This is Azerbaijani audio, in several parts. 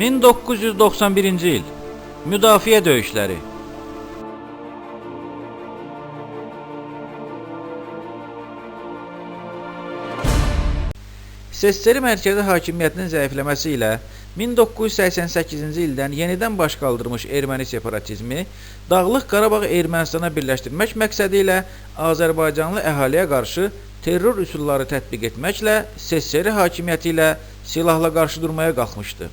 1991-ci il Müdafiə döyüşləri SSR mərkəzi hakimiyyətinin zəifləməsi ilə 1988-ci ildən yenidən baş qaldırmış erməni separatizmi Dağlıq Qarabağ Ermənistana birləşdirmək məqsədi ilə Azərbaycanlı əhaliyə qarşı terror üsulları tətbiq etməklə SSR hakimiyyəti ilə silahla qarşı durmaya qalxmışdı.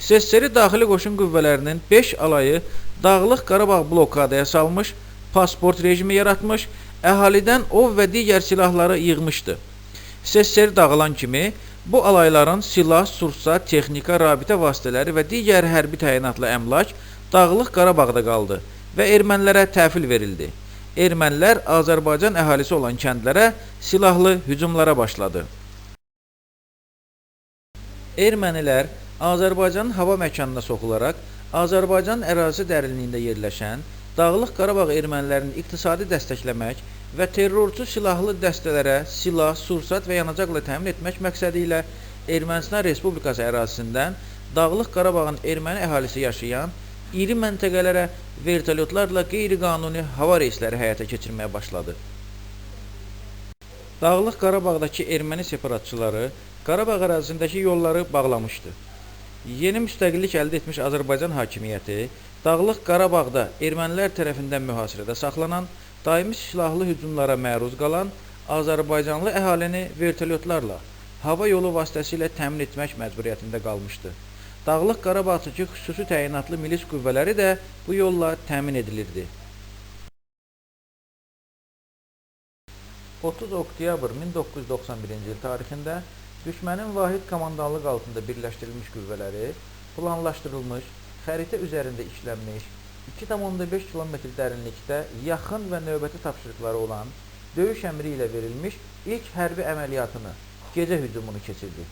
SSR daxili qoşun qüvvələrinin 5 alayı Dağlıq Qarabağ blokadaya salmış, pasport rejimi yaratmış, əhalidən ov və digər silahları yığmışdı. SSR dağılan kimi bu alayların silah, sursat, texnika, rabitə vasitələri və digər hərbi təyinatlı əmlak Dağlıq Qarabağda qaldı və ermənilərə təhvil verildi. Ermənilər Azərbaycan əhalisi olan kəndlərə silahlı hücumlara başladı. Ermənilər Azərbaycanın hava məkanına soxularaq Azərbaycan ərazisi dərinliyində yerləşən Dağlıq Qarabağ ermənilərini iqtisadi dəstəkləmək və terrorçu silahlı dəstələrə silah, sursat və yanacaqla təmin etmək məqsədi ilə Ermənistan Respublikası ərazisindən Dağlıq Qarabağın erməni əhalisi yaşayan iri məntəqələrə vertolyotlarla qeyri-qanuni hava reysləri həyata keçirməyə başladı. Dağlıq Qarabağdakı erməni separatçıları Qarabağ ərazisindəki yolları bağlamışdı. Yeni müstəqillik əldə etmiş Azərbaycan hakimiyyəti Dağlıq Qarabağda ermənilər tərəfindən mühasirədə saxlanan, daimi silahlı hücumlara məruz qalan Azərbaycanlı əhalini vertolyotlarla hava yolu vasitəsilə təmin etmək məcburiyyətində qalmışdı. Dağlıq Qarabağdakı xüsusi təyinatlı milis qüvvələri də bu yolla təmin edilirdi. 30 oktyabr 1991-ci il tarixində düşmənin vahid komandanlıq altında birləşdirilmiş qüvvələri planlaşdırılmış, xəritə üzərində işlənmiş, 2,5 km dərinlikdə yaxın və növbəti tapşırıqları olan döyüş əmri ilə verilmiş ilk hərbi əməliyyatını, gecə hücumunu keçirdi.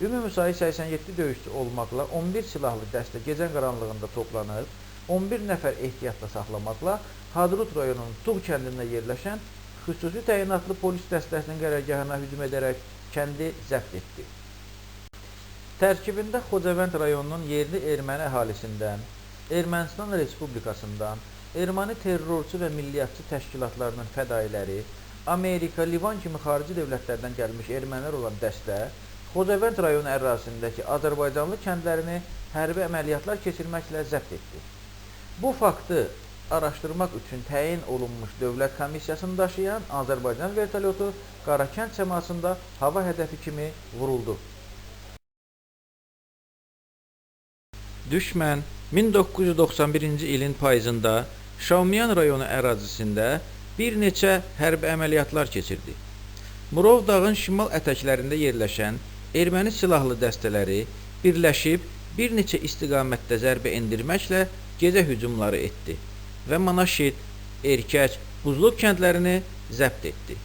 Ümumi sayı 87 döyüşçü olmaqla 11 silahlı dəstə gecə qaranlığında toplanıb, 11 nəfər ehtiyatda saxlamaqla Hadrut rayonunun Tuğ kəndində yerləşən xüsusi təyinatlı polis dəstəsinin qərargahına hücum edərək kəndi zəbt etdi. Tərkibində Xocavənd rayonunun yerli erməni əhalisindən, Ermənistan Respublikasından, erməni terrorçu və milliyyətçi təşkilatlarının fədailəri, Amerika, Livan kimi xarici dövlətlərdən gəlmiş ermənilər olan dəstə Xocavənd rayonu ərazisindəki Azərbaycanlı kəndlərini hərbi əməliyyatlar keçirməklə zəbt etdi. Bu faktı araşdırmaq üçün təyin olunmuş dövlət komissiyasını daşıyan Azərbaycan vertolyotu Qarakənd səmasında hava hədəfi kimi vuruldu. Düşmən 1991-ci ilin payızında Şaumiyan rayonu ərazisində bir neçə hərbi əməliyyatlar keçirdi. Murov dağın şimal ətəklərində yerləşən erməni silahlı dəstələri birləşib bir neçə istiqamətdə zərbə endirməklə gecə hücumları etdi və Manaşit, Erkəc, Buzluq kəndlərini zəbt etdi.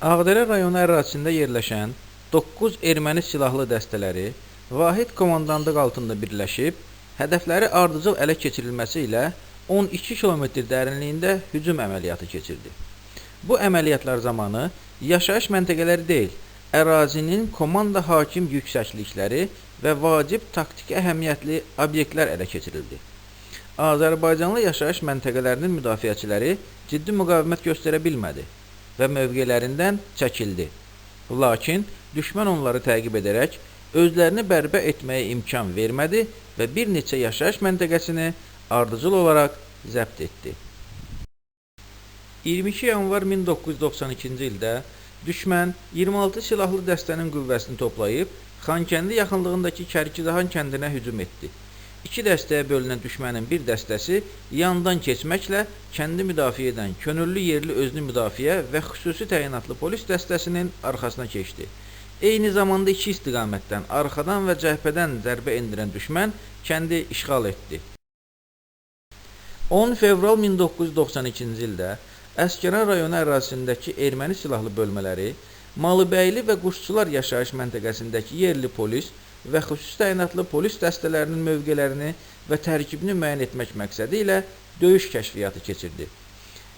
Ağdərə rayonu ərazisində yerləşən 9 erməni silahlı dəstələri vahid komandandlıq altında birləşib, hədəfləri ardıcıl ələ keçirilməsi ilə 12 km dərinliyində hücum əməliyyatı keçirdi. Bu əməliyyatlar zamanı yaşayış məntəqələri deyil, ərazinin komanda hakim yüksəklikləri və vacib taktiki əhəmiyyətli obyektlər ələ keçirildi. Azərbaycanlı yaşayış məntəqələrinin müdafiəçiləri ciddi müqavimət göstərə bilmədi və mövqelərindən çəkildi. Lakin düşmən onları təqib edərək özlərini bərbə etməyə imkan vermədi və bir neçə yaşayış məntəqəsini ardıcıl olaraq zəbt etdi. 22 yanvar 1992-ci ildə düşmən 26 silahlı dəstənin qüvvəsini toplayıb Xankəndi yaxınlığındakı Kərkicahan kəndinə hücum etdi. İki dəstəyə bölünən düşmənin bir dəstəsi yandan keçməklə kəndi müdafiə edən könüllü yerli özünü müdafiə və xüsusi təyinatlı polis dəstəsinin arxasına keçdi. Eyni zamanda iki istiqamətdən, arxadan və cəhbədən zərbə endirən düşmən kəndi işğal etdi. 10 fevral 1992-ci ildə Əskəran rayonu ərazisindəki erməni silahlı bölmələri Malıbəyli və Quşçular yaşayış məntəqəsindəki yerli polis və xüsusi təyinatlı polis dəstələrinin mövqelərini və tərkibini müəyyən etmək məqsədi ilə döyüş kəşfiyyatı keçirdi.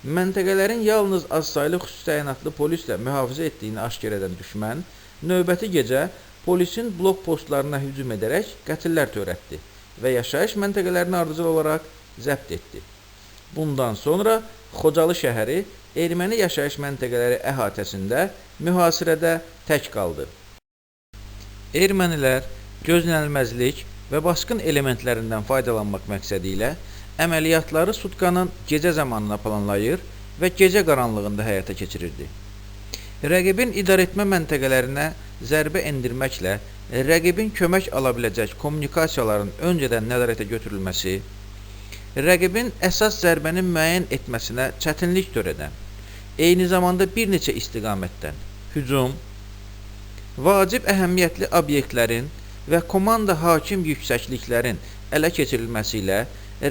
Məntəqələrin yalnız azsaylı xüsusi təyinatlı polislə mühafizə etdiyini aşkar edən düşmən, növbəti gecə polisin blok postlarına hücum edərək qətillər törətdi və yaşayış məntəqələrini ardıcıl olaraq zəbt etdi. Bundan sonra Xocalı şəhəri erməni yaşayış məntəqələri əhatəsində mühasirədə tək qaldı. Ermənilər gözlənilməzlik və basqın elementlərindən faydalanmaq məqsədi ilə əməliyyatları sutkanın gecə zamanına planlayır və gecə qaranlığında həyata keçirirdi. Rəqibin idarəetmə məntəqələrinə zərbə endirməklə rəqibin kömək ala biləcək kommunikasiyaların öncədən nəzarətə götürülməsi, rəqibin əsas zərbənin müəyyən etməsinə çətinlik törədən, eyni zamanda bir neçə istiqamətdən hücum, vacib əhəmiyyətli obyektlərin və komanda hakim yüksəkliklərin ələ keçirilməsi ilə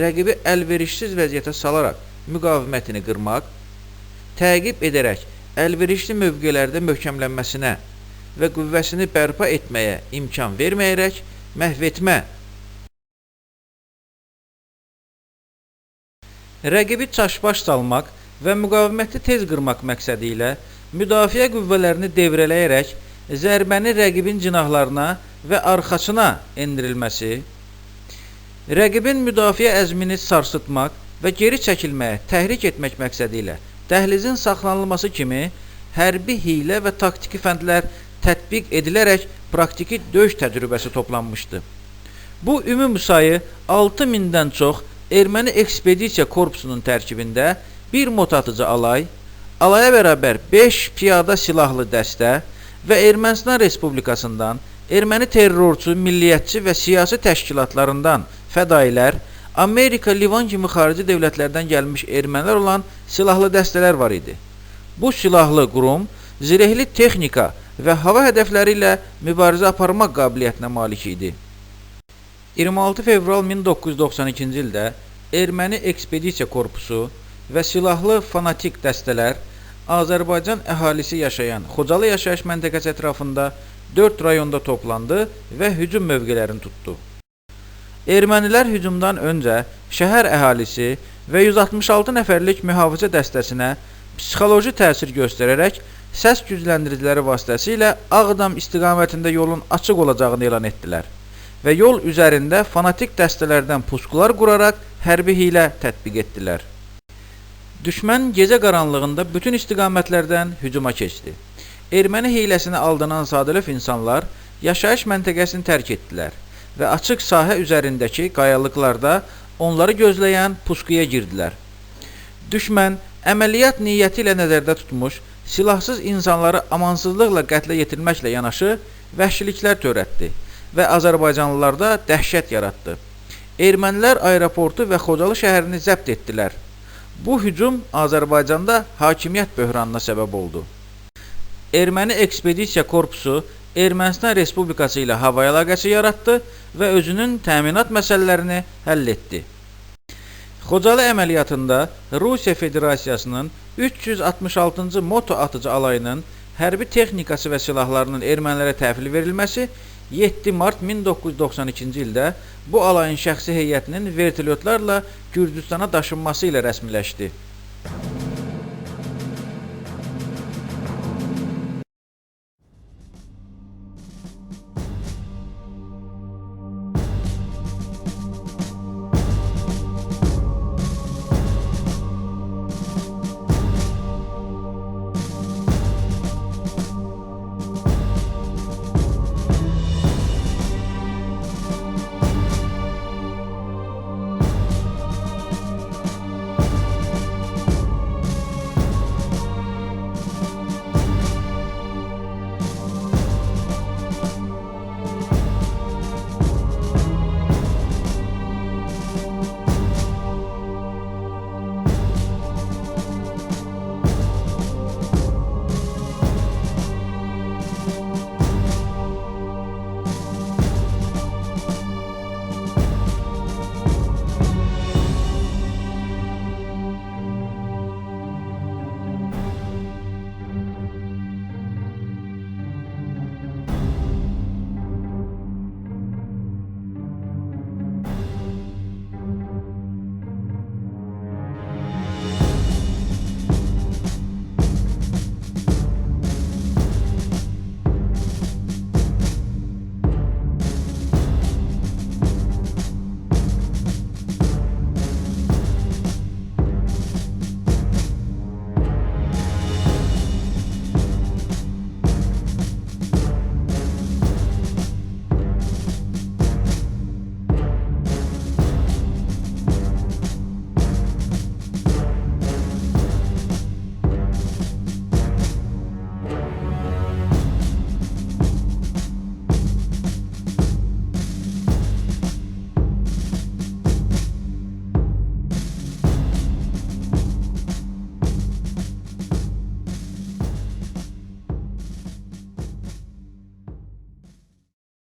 rəqibi əlverişsiz vəziyyətə salaraq müqavimətini qırmaq, təqib edərək əlverişli mövqelərdə möhkəmlənməsinə və qüvvəsini bərpa etməyə imkan verməyərək məhv etmə. Rəqibi çaşbaş salmaq və müqaviməti tez qırmaq məqsədi ilə müdafiə qüvvələrini devrələyərək zərbəni rəqibin cinahlarına və arxasına endirilməsi, rəqibin müdafiə əzmini sarsıtmaq və geri çəkilməyə təhrik etmək məqsədi ilə dəhlizin saxlanılması kimi hərbi hiylə və taktiki fəndlər tətbiq edilərək praktiki döyüş təcrübəsi toplanmışdı. Bu ümumi sayı 6000-dən çox erməni ekspedisiya korpusunun tərkibində bir motatıcı alay, alaya bərabər 5 piyada silahlı dəstə və Ermənistan Respublikasından erməni terrorçu, milliyyətçi və siyasi təşkilatlarından fədailər, Amerika, Livan kimi xarici dövlətlərdən gəlmiş ermənilər olan silahlı dəstələr var idi. Bu silahlı qurum zirehli texnika və hava hədəfləri ilə mübarizə aparmaq qabiliyyətinə malik idi. 26 fevral 1992-ci ildə erməni ekspedisiya korpusu və silahlı fanatik dəstələr Azərbaycan əhalisi yaşayan Xocalı yaşayış məntəqəsi ətrafında 4 rayonda toplandı və hücum mövqelərini tutdu. Ermənilər hücumdan öncə şəhər əhalisi və 166 nəfərlik mühafizə dəstəsinə psixoloji təsir göstərərək səs gücləndiriciləri vasitəsilə Ağdam istiqamətində yolun açıq olacağını elan etdilər və yol üzərində fanatik dəstələrdən puskular quraraq hərbi hiylə tətbiq etdilər. Düşmən gecə qaranlığında bütün istiqamətlərdən hücuma keçdi. Erməni hiyləsinə aldanan sadəlöv insanlar yaşayış məntəqəsini tərk etdilər və açıq sahə üzərindəki qayalıqlarda onları gözləyən puskuya girdilər. Düşmən əməliyyat niyyəti ilə nəzərdə tutmuş, silahsız insanları amansızlıqla qətlə yetirməklə yanaşı vəhşiliklər törətdi və Azərbaycanlılarda dəhşət yaratdı. Ermənilər aeroportu və Xocalı şəhərini zəbt etdilər. Bu hücum Azərbaycanda hakimiyyət böhranına səbəb oldu. Erməni ekspedisiya korpusu Ermənistan Respublikası ilə hava əlaqəsi yaratdı və özünün təminat məsələlərini həll etdi. Xocalı əməliyyatında Rusiya Federasiyasının 366-cı moto atıcı alayının hərbi texnikası və silahlarının ermənilərə təhvil verilməsi 7 mart 1992-ci ildə bu alayın şəxsi heyətinin vertolyotlarla Gürcüstana daşınması ilə rəsmiləşdi.